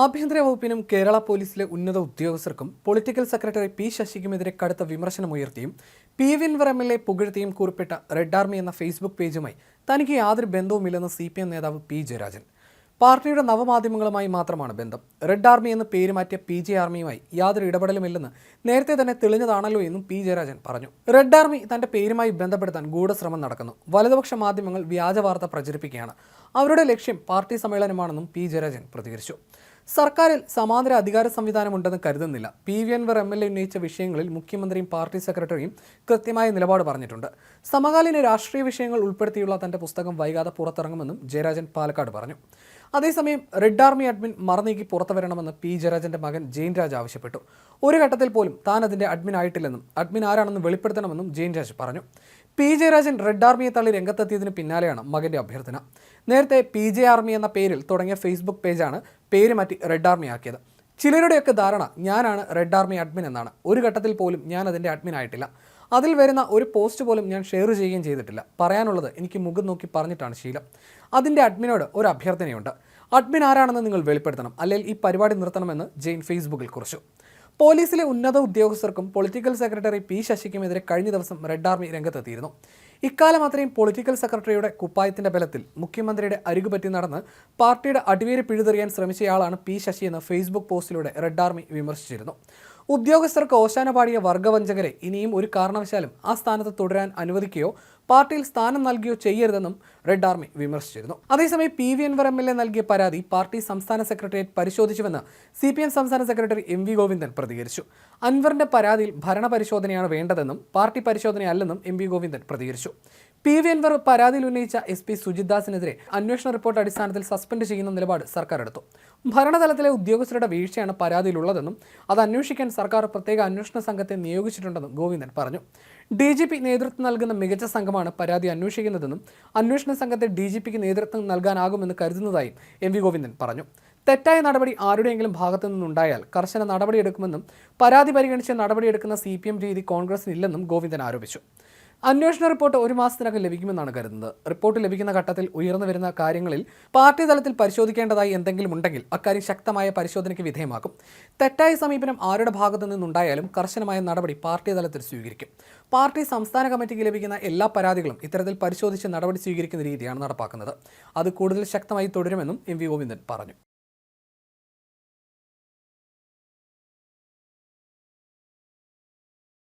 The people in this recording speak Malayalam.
ആഭ്യന്തര വകുപ്പിനും കേരള പോലീസിലെ ഉന്നത ഉദ്യോഗസ്ഥർക്കും പൊളിറ്റിക്കൽ സെക്രട്ടറി പി ശശിക്കുമെതിരെ കടുത്ത വിമർശനമുയർത്തിയും P V Anvar M L A പുകഴ്ത്തിയും കുറിപ്പിട്ട റെഡ് ആർമി എന്ന ഫേസ്ബുക്ക് പേജുമായി തനിക്ക് യാതൊരു ബന്ധവുമില്ലെന്ന് സി പി എം നേതാവ് പി ജയരാജൻ. പാർട്ടിയുടെ നവമാധ്യമങ്ങളുമായി മാത്രമാണ് ബന്ധം. റെഡ് ആർമി എന്ന് പേര് മാറ്റിയ പി ജെ ആർമിയുമായി യാതൊരു ഇടപെടലുമില്ലെന്ന് നേരത്തെ തന്നെ തെളിഞ്ഞതാണല്ലോ എന്നും പി ജയരാജൻ പറഞ്ഞു. റെഡ് ആർമി തന്റെ പേരുമായി ബന്ധപ്പെടുത്താൻ ഗൂഢശ്രമം നടക്കുന്നു. വലതുപക്ഷ മാധ്യമങ്ങൾ വ്യാജ വാർത്ത പ്രചരിപ്പിക്കുകയാണ്. അവരുടെ ലക്ഷ്യം പാർട്ടി സമ്മേളനമാണെന്നും പി ജയരാജൻ പ്രതികരിച്ചു. സർക്കാരിൽ സമാന്തര അധികാര സംവിധാനമുണ്ടെന്ന് കരുതുന്നില്ല. P V Anvar M L A ഉന്നയിച്ച വിഷയങ്ങളിൽ മുഖ്യമന്ത്രിയും പാർട്ടി സെക്രട്ടറിയും കൃത്യമായ നിലപാട് പറഞ്ഞിട്ടുണ്ട്. സമകാലീന രാഷ്ട്രീയ വിഷയങ്ങൾ ഉൾപ്പെടുത്തിയുള്ള തന്റെ പുസ്തകം വൈകാതെ പുറത്തിറങ്ങുമെന്നും ജയരാജൻ പാലക്കാട് പറഞ്ഞു. അതേസമയം റെഡ് ആർമി അഡ്മിൻ മറനീക്കി പുറത്തു വരണമെന്ന് പി ജയരാജന്റെ മകൻ ജെയിൻ രാജ് ആവശ്യപ്പെട്ടു. ഒരു ഘട്ടത്തിൽ പോലും താൻ അതിന്റെ അഡ്മിൻ ആയിട്ടില്ലെന്നും അഡ്മിൻ ആരാണെന്ന് വെളിപ്പെടുത്തണമെന്നും ജെയിൻ രാജ് പറഞ്ഞു. പി ജയരാജൻ റെഡ് ആർമിയെ തള്ളി രംഗത്തെത്തിയതിന് പിന്നാലെയാണ് മകന്റെ അഭ്യർത്ഥന. നേരത്തെ പി ജെ ആർമി എന്ന പേരിൽ തുടങ്ങിയ ഫേസ്ബുക്ക് പേജാണ് പേര് മാറ്റി റെഡ് ആർമി ആക്കിയത്. ചിലരുടെയൊക്കെ ധാരണ ഞാനാണ് റെഡ് ആർമി അഡ്മിൻ എന്നാണ്. ഒരു ഘട്ടത്തിൽ പോലും ഞാൻ അതിന്റെ അഡ്മിൻ ആയിട്ടില്ല. അതിൽ വരുന്ന ഒരു പോസ്റ്റ് പോലും ഞാൻ ഷെയർ ചെയ്യുകയും ചെയ്തിട്ടില്ല. പറയാനുള്ളത് എനിക്ക് മുഖം നോക്കി പറഞ്ഞിട്ടാണ് ശീലം. അതിന്റെ അഡ്മിനോട് ഒരു അഭ്യർത്ഥനയുണ്ട്. അഡ്മിൻ ആരാണെന്ന് നിങ്ങൾ വെളിപ്പെടുത്തണം. അല്ലെങ്കിൽ ഈ പരിപാടി നിർത്തണമെന്ന് ജെയിൻ ഫേസ്ബുക്കിൽ കുറിച്ചു. പോലീസിലെ ഉന്നത ഉദ്യോഗസ്ഥർക്കും പൊളിറ്റിക്കൽ സെക്രട്ടറി പി ശശിക്കുമെതിരെ കഴിഞ്ഞ ദിവസം റെഡ് ആർമി രംഗത്തെത്തിയിരുന്നു. ഇക്കാലം അത്രയും പൊളിറ്റിക്കൽ സെക്രട്ടറിയുടെ കുപ്പായത്തിന്റെ ബലത്തിൽ മുഖ്യമന്ത്രിയുടെ അരികുപറ്റി നടന്ന് പാർട്ടിയുടെ അടിവേര് പിഴുതെറിയാൻ ശ്രമിച്ചയാളാണ് പി ശശി എന്ന് ഫേസ്ബുക്ക് പോസ്റ്റിലൂടെ റെഡ് ആർമി വിമർശിച്ചിരുന്നു. ഉദ്യോഗസ്ഥർക്ക് ഓശാന പാടിയ വർഗവഞ്ചകരെ ഇനിയും ഒരു കാരണവശാലും ആ സ്ഥാനത്ത് തുടരാൻ അനുവദിക്കുകയോ പാർട്ടിയിൽ സ്ഥാനം നൽകുകയോ ചെയ്യരുതെന്നും റെഡ് ആർമി വിമർശിച്ചിരുന്നു. അതേസമയം P V Anvar M L A നൽകിയ പരാതി പാർട്ടി സംസ്ഥാന സെക്രട്ടേറിയറ്റ് പരിശോധിച്ചുവെന്ന് സി പി എം സംസ്ഥാന സെക്രട്ടറി എം വി ഗോവിന്ദൻ പ്രതികരിച്ചു. അൻവറിന്റെ പരാതിയിൽ ഭരണപരിശോധനയാണ് വേണ്ടതെന്നും പാർട്ടി പരിശോധനയല്ലെന്നും എം വി ഗോവിന്ദൻ പ്രതികരിച്ചു. പി വി എൻവർ പരാതിയിൽ ഉന്നയിച്ച എസ് പി സുജിത് ദാസിനെതിരെ അന്വേഷണ റിപ്പോർട്ട് അടിസ്ഥാനത്തിൽ സസ്പെൻഡ് ചെയ്യുന്ന നിലപാട് സർക്കാർ എടുത്തു ഭരണതലത്തിലെ ഉദ്യോഗസ്ഥരുടെ വീഴ്ചയാണ് പരാതിയിലുള്ളതെന്നും അത് അന്വേഷിക്കാൻ സർക്കാർ പ്രത്യേക അന്വേഷണ സംഘത്തെ നിയോഗിച്ചിട്ടുണ്ടെന്നും ഗോവിന്ദൻ പറഞ്ഞു. ഡി ജി പി നേതൃത്വം നൽകുന്ന മികച്ച സംഘമാണ് പരാതി അന്വേഷിക്കുന്നതെന്നും അന്വേഷണ സംഘത്തെ ഡി ജി പിക്ക് നേതൃത്വം നൽകാനാകുമെന്ന് കരുതുന്നതായും എം വി ഗോവിന്ദൻ പറഞ്ഞു. തെറ്റായ നടപടി ആരുടെയെങ്കിലും ഭാഗത്തു നിന്നുണ്ടായാൽ കർശന നടപടിയെടുക്കുമെന്നും പരാതി പരിഗണിച്ച് നടപടിയെടുക്കുന്ന സി പി എം രീതി കോൺഗ്രസിനില്ലെന്നും ഗോവിന്ദൻ ആരോപിച്ചു. അന്വേഷണ റിപ്പോർട്ട് ഒരു മാസത്തിനകം ലഭിക്കുമെന്നാണ് കരുതുന്നത്. റിപ്പോർട്ട് ലഭിക്കുന്ന ഘട്ടത്തിൽ ഉയർന്നു വരുന്ന കാര്യങ്ങളിൽ പാർട്ടി തലത്തിൽ പരിശോധിക്കേണ്ടതായി എന്തെങ്കിലും ഉണ്ടെങ്കിൽ അക്കാര്യം ശക്തമായ പരിശോധനയ്ക്ക് വിധേയമാക്കും. തെറ്റായ സമീപനം ആരുടെ ഭാഗത്തു നിന്നുണ്ടായാലും കർശനമായ നടപടി പാർട്ടി തലത്തിൽ സ്വീകരിക്കും. പാർട്ടി സംസ്ഥാന കമ്മിറ്റിക്ക് ലഭിക്കുന്ന എല്ലാ പരാതികളും ഇത്തരത്തിൽ പരിശോധിച്ച് നടപടി സ്വീകരിക്കുന്ന രീതിയാണ് നടപ്പാക്കുന്നത്. അത് കൂടുതൽ ശക്തമായി തുടരുമെന്നും എം വി ഗോവിന്ദൻ പറഞ്ഞു.